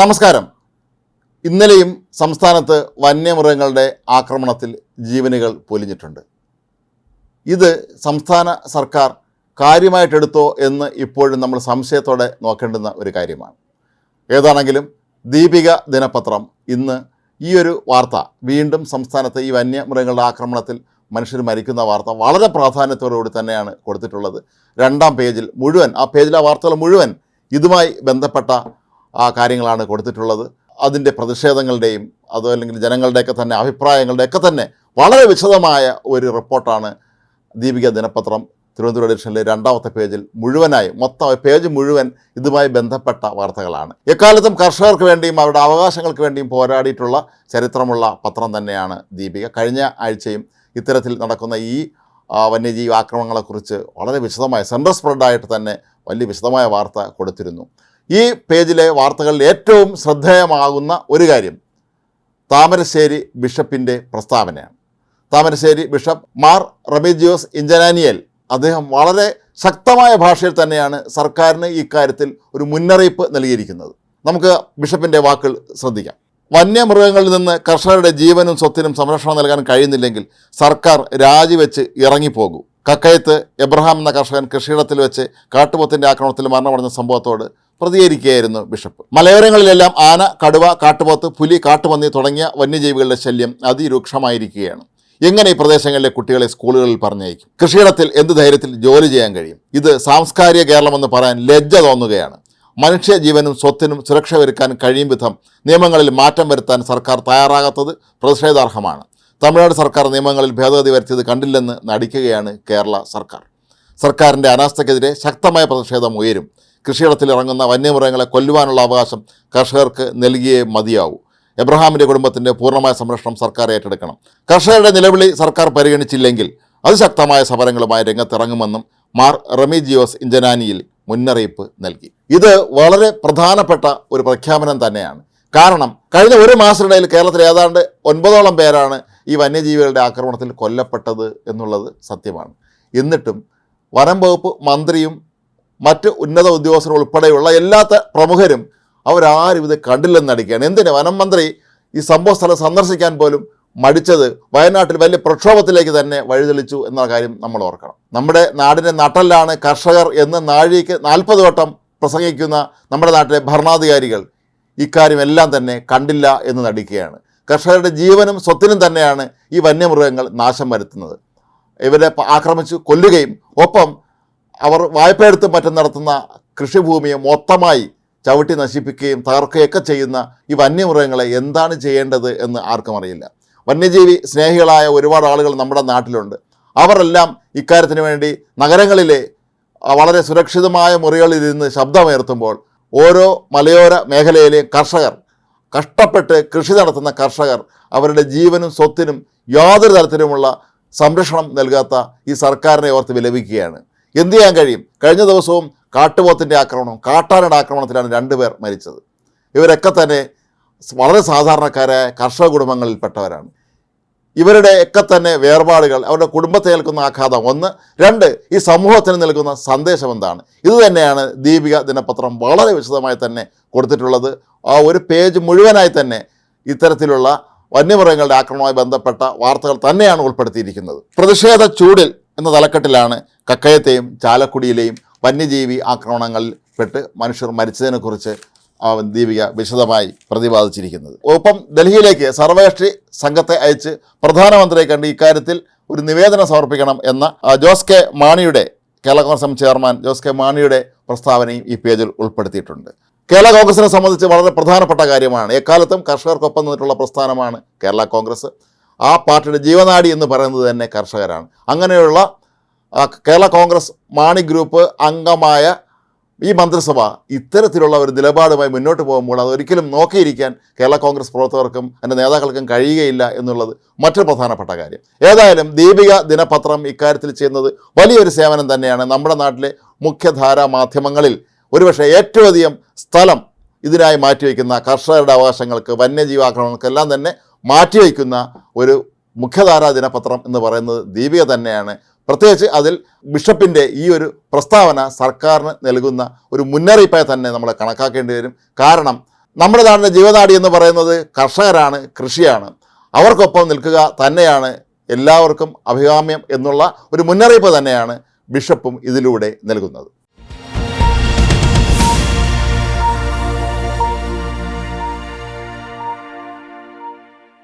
നമസ്കാരം. ഇന്നലെയും സംസ്ഥാനത്ത് വന്യമൃഗങ്ങളുടെ ആക്രമണത്തിൽ ജീവനുകൾ പൊലിഞ്ഞിട്ടുണ്ട്. ഇത് സംസ്ഥാന സർക്കാർ കാര്യമായിട്ടെടുത്തോ എന്ന് ഇപ്പോഴും നമ്മൾ സംശയത്തോടെ നോക്കേണ്ടുന്ന ഒരു കാര്യമാണ്. ഏതാണെങ്കിലും ദീപിക ദിനപത്രം ഇന്ന് ഈ ഒരു വാർത്ത വീണ്ടും സംസ്ഥാനത്ത് ഈ വന്യമൃഗങ്ങളുടെ ആക്രമണത്തിൽ മനുഷ്യർ മരിക്കുന്ന വാർത്ത വളരെ പ്രാധാന്യത്തോടുകൂടി തന്നെയാണ് കൊടുത്തിട്ടുള്ളത്. രണ്ടാം പേജിൽ മുഴുവൻ ആ പേജിലെ വാർത്തകൾ മുഴുവൻ ഇതുമായി ബന്ധപ്പെട്ട ആ കാര്യങ്ങളാണ് കൊടുത്തിട്ടുള്ളത്. അതിന്റെ പ്രതിഷേധങ്ങളുടെയും അതോ അല്ലെങ്കിൽ ജനങ്ങളുടെയൊക്കെ തന്നെ അഭിപ്രായങ്ങളുടെയൊക്കെ തന്നെ വളരെ വിശദമായ ഒരു റിപ്പോർട്ടാണ് ദീപിക ദിനപത്രം തിരുവനന്തപുരം എഡിഷനിലെ രണ്ടാമത്തെ പേജിൽ മുഴുവനായി മൊത്തം പേജ് മുഴുവൻ ഇതുമായി ബന്ധപ്പെട്ട വാർത്തകളാണ്. എക്കാലത്തും കർഷകർക്ക് വേണ്ടിയും അവരുടെ അവകാശങ്ങൾക്ക് വേണ്ടിയും പോരാടിയിട്ടുള്ള ചരിത്രമുള്ള പത്രം തന്നെയാണ് ദീപിക. കഴിഞ്ഞ ആഴ്ചയും ഇത്തരത്തിൽ നടക്കുന്ന ഈ വന്യജീവി ആക്രമണങ്ങളെക്കുറിച്ച് വളരെ വിശദമായ സെൻട്രൽ സ്പ്രെഡായിട്ട് തന്നെ വലിയ വിശദമായ വാർത്ത കൊടുത്തിരുന്നു. ഈ പേജിലെ വാർത്തകളിൽ ഏറ്റവും ശ്രദ്ധേയമാകുന്ന ഒരു കാര്യം താമരശ്ശേരി ബിഷപ്പിന്റെ പ്രസ്താവനയാണ്. താമരശ്ശേരി ബിഷപ്പ് മാർ റബിജിയോസ് ഇഞ്ചനാനിയൽ അദ്ദേഹം വളരെ ശക്തമായ ഭാഷയിൽ തന്നെയാണ് സർക്കാരിന് ഇക്കാര്യത്തിൽ ഒരു മുന്നറിയിപ്പ് നൽകിയിരിക്കുന്നത്. നമുക്ക് ബിഷപ്പിന്റെ വാക്കുകൾ ശ്രദ്ധിക്കാം. വന്യമൃഗങ്ങളിൽ നിന്ന് കർഷകരുടെ ജീവനും സ്വത്തിനും സംരക്ഷണം നൽകാൻ കഴിയുന്നില്ലെങ്കിൽ സർക്കാർ രാജിവെച്ച് ഇറങ്ങിപ്പോകൂ. കക്കയത്ത് എബ്രഹാം എന്ന കർഷകൻ കൃഷിയിടത്തിൽ വെച്ച് കാട്ടുപോത്തിന്റെ ആക്രമണത്തിൽ മരണമടഞ്ഞ സംഭവത്തോട് പ്രതികരിക്കുകയായിരുന്നു ബിഷപ്പ്. മലയോരങ്ങളിലെല്ലാം ആന കടുവ കാട്ടുപോത്ത് പുലി കാട്ടുപന്നി തുടങ്ങിയ വന്യജീവികളുടെ ശല്യം അതിരൂക്ഷമായിരിക്കുകയാണ്. എങ്ങനെ ഈ പ്രദേശങ്ങളിലെ കുട്ടികളെ സ്കൂളുകളിൽ പറഞ്ഞയക്കും? കൃഷിയിടത്തിൽ എന്ത് ധൈര്യത്തിൽ ജോലി ചെയ്യാൻ കഴിയും? ഇത് സാംസ്കാരിക കേരളമെന്ന് പറയാൻ ലജ്ജ തോന്നുകയാണ്. മനുഷ്യ ജീവനും സ്വത്തിനും സുരക്ഷ ഒരുക്കാൻ കഴിയും വിധം നിയമങ്ങളിൽ മാറ്റം വരുത്താൻ സർക്കാർ തയ്യാറാകാത്തത് പ്രതിഷേധാർഹമാണ്. തമിഴ്നാട് സർക്കാർ നിയമങ്ങളിൽ ഭേദഗതി വരുത്തിയത് കണ്ടില്ലെന്ന് നടിക്കുകയാണ് കേരള സർക്കാർ. സർക്കാരിന്റെ അനാസ്ഥയ്ക്കെതിരെ ശക്തമായ പ്രതിഷേധം ഉയരും. കൃഷിയിടത്തിൽ ഇറങ്ങുന്ന വന്യമൃഗങ്ങളെ കൊല്ലുവാനുള്ള അവകാശം കർഷകർക്ക് നൽകിയേ മതിയാവൂ. എബ്രഹാമിന്റെ കുടുംബത്തിന്റെ പൂർണമായ സംരക്ഷണം സർക്കാർ ഏറ്റെടുക്കണം. കർഷകരുടെ നിലവിളി സർക്കാർ പരിഗണിച്ചില്ലെങ്കിൽ അതിശക്തമായ സമരങ്ങളുമായി രംഗത്തിറങ്ങുമെന്നും മാർ റെമിജിയോസ് ഇഞ്ചനാനിയിൽ മുന്നറിയിപ്പ് നൽകി. ഇത് വളരെ പ്രധാനപ്പെട്ട ഒരു പ്രഖ്യാപനം തന്നെയാണ്. കാരണം കഴിഞ്ഞ ഒരു മാസത്തിനിടയിൽ കേരളത്തിൽ ഏതാണ്ട് ഒൻപതോളം പേരാണ് ഈ വന്യജീവികളുടെ ആക്രമണത്തിൽ കൊല്ലപ്പെട്ടത് എന്നുള്ളത് സത്യമാണ്. എന്നിട്ടും വനം വകുപ്പ് മന്ത്രിയും മറ്റ് ഉന്നത ഉദ്യോഗസ്ഥർ ഉൾപ്പെടെയുള്ള എല്ലാത്ത പ്രമുഖരും അവരാരും ഇത് കണ്ടില്ലെന്ന് നടിക്കുകയാണ്. എന്തിന്? വനം മന്ത്രി ഈ സംഭവ സ്ഥലം സന്ദർശിക്കാൻ പോലും മടിച്ചത് വയനാട്ടിൽ വലിയ പ്രക്ഷോഭത്തിലേക്ക് തന്നെ വഴിതെളിച്ചു എന്ന കാര്യം നമ്മൾ ഓർക്കണം. നമ്മുടെ നാടിന്റെ നട്ടലാണ് കർഷകർ എന്ന് നാഴിക്ക് നാൽപ്പത് വട്ടം പ്രസംഗിക്കുന്ന നമ്മുടെ നാട്ടിലെ ഭരണാധികാരികൾ ഇക്കാര്യമെല്ലാം തന്നെ കണ്ടില്ല എന്ന് നടിക്കുകയാണ്. കർഷകരുടെ ജീവനും സ്വത്തിനും തന്നെയാണ് ഈ വന്യമൃഗങ്ങൾ നാശം വരുത്തുന്നത്. ഇവരെ ആക്രമിച്ചു കൊല്ലുകയും ഒപ്പം അവർ വായ്പയെടുത്തും മറ്റും നടത്തുന്ന കൃഷിഭൂമിയെ മൊത്തമായി ചവിട്ടി നശിപ്പിക്കുകയും തകർക്കുകയൊക്കെ ചെയ്യുന്ന ഈ വന്യമൃഗങ്ങളെ എന്താണ് ചെയ്യേണ്ടത് എന്ന് ആർക്കും അറിയില്ല. വന്യജീവി സ്നേഹികളായ ഒരുപാട് ആളുകൾ നമ്മുടെ നാട്ടിലുണ്ട്. അവരെല്ലാം ഇക്കാര്യത്തിന് വേണ്ടി നഗരങ്ങളിലെ വളരെ സുരക്ഷിതമായ മുറികളിൽ നിന്ന് ശബ്ദമുയർത്തുമ്പോൾ ഓരോ മലയോര മേഖലയിലെയും കർഷകർ കഷ്ടപ്പെട്ട് കൃഷി നടത്തുന്ന കർഷകർ അവരുടെ ജീവനും സ്വത്തിനും യാതൊരു തരത്തിലുമുള്ള സംരക്ഷണം നൽകാത്ത ഈ സർക്കാരിനെ ഓർത്ത് വിലപിക്കുകയാണ്. എന്ത് ചെയ്യാൻ കഴിയും? കഴിഞ്ഞ ദിവസവും കാട്ടുപോത്തിന്റെ ആക്രമണം കാട്ടാനയുടെ ആക്രമണത്തിലാണ് രണ്ടുപേർ മരിച്ചത്. ഇവരൊക്കെ തന്നെ വളരെ സാധാരണക്കാരായ കർഷക കുടുംബങ്ങളിൽപ്പെട്ടവരാണ്. ഇവരുടെ ഒക്കെ തന്നെ വേർപാടുകൾ അവരുടെ കുടുംബത്തെ ഏൽക്കുന്ന ആഘാതം ഒന്ന്. രണ്ട് ഈ സമൂഹത്തിന് നൽകുന്ന സന്ദേശം എന്താണ്? ഇത് തന്നെയാണ് ദീപിക ദിനപത്രം വളരെ വിശദമായി തന്നെ കൊടുത്തിട്ടുള്ളത്. ആ ഒരു പേജ് മുഴുവനായി തന്നെ ഇത്തരത്തിലുള്ള വന്യമൃഗങ്ങളുടെ ആക്രമണവുമായി ബന്ധപ്പെട്ട വാർത്തകൾ തന്നെയാണ് ഉൾപ്പെടുത്തിയിരിക്കുന്നത്. പ്രതിഷേധ ചൂടിൽ എന്ന തലക്കെട്ടിലാണ് കക്കയത്തെയും ചാലക്കുടിയിലെയും വന്യജീവി ആക്രമണങ്ങളിൽ പെട്ട് മനുഷ്യർ മരിച്ചതിനെക്കുറിച്ച് ദീപിക വിശദമായി പ്രതിപാദിച്ചിരിക്കുന്നത്. ഒപ്പം ഡൽഹിയിലേക്ക് സർവകക്ഷി സംഘത്തെ അയച്ച് പ്രധാനമന്ത്രിയെ കണ്ട് ഇക്കാര്യത്തിൽ ഒരു നിവേദനം സമർപ്പിക്കണം എന്ന ജോസ് കെ മാണിയുടെ Kerala Congress chairman Jose K മാണിയുടെ പ്രസ്താവനയും ഈ പേജിൽ ഉൾപ്പെടുത്തിയിട്ടുണ്ട്. കേരള കോൺഗ്രസിനെ സംബന്ധിച്ച് വളരെ പ്രധാനപ്പെട്ട കാര്യമാണ്. എക്കാലത്തും കർഷകർക്കൊപ്പം നിന്നിട്ടുള്ള പ്രസ്ഥാനമാണ് കേരള കോൺഗ്രസ്. ആ പാർട്ടിയുടെ ജീവനാടി എന്ന് പറയുന്നത് തന്നെ കർഷകരാണ്. അങ്ങനെയുള്ള കേരള കോൺഗ്രസ് മാണി ഗ്രൂപ്പ് അംഗമായ ഈ മന്ത്രിസഭ ഇത്തരത്തിലുള്ള ഒരു നിലപാടുമായി മുന്നോട്ട് പോകുമ്പോൾ അതൊരിക്കലും നോക്കിയിരിക്കാൻ കേരള കോൺഗ്രസ് പ്രവർത്തകർക്കും അതിന്റെ നേതാക്കൾക്കും കഴിയുകയില്ല എന്നുള്ളത് മറ്റൊരു പ്രധാനപ്പെട്ട കാര്യം. ഏതായാലും ദീപിക ദിനപത്രം ഇക്കാര്യത്തിൽ ചെയ്യുന്നത് വലിയൊരു സേവനം തന്നെയാണ്. നമ്മുടെ നാട്ടിലെ മുഖ്യധാരാ മാധ്യമങ്ങളിൽ ഒരുപക്ഷെ ഏറ്റവും അധികം സ്ഥലം ഇതിനായി മാറ്റിവെക്കുന്ന കർഷകരുടെ അവകാശങ്ങൾക്ക് വന്യജീവാക്രമണങ്ങൾക്കെല്ലാം തന്നെ മാറ്റിവെക്കുന്ന ഒരു മുഖ്യധാരാ ദിനപത്രം എന്ന് പറയുന്നത് ദീപിക തന്നെയാണ്. പ്രത്യേകിച്ച് അതിൽ ബിഷപ്പിന്റെ ഈ ഒരു പ്രസ്താവന സർക്കാരിന് നൽകുന്ന ഒരു മുന്നറിയിപ്പായി തന്നെ നമ്മൾ കണക്കാക്കേണ്ടി വരും. കാരണം നമ്മുടെ നാടിന്റെ ജീവനാടി എന്ന് പറയുന്നത് കർഷകരാണ് കൃഷിയാണ്. അവർക്കൊപ്പം നിൽക്കുക തന്നെയാണ് എല്ലാവർക്കും അഭികാമ്യം എന്നുള്ള ഒരു മുന്നറിയിപ്പ് തന്നെയാണ് ബിഷപ്പും ഇതിലൂടെ നൽകുന്നത്.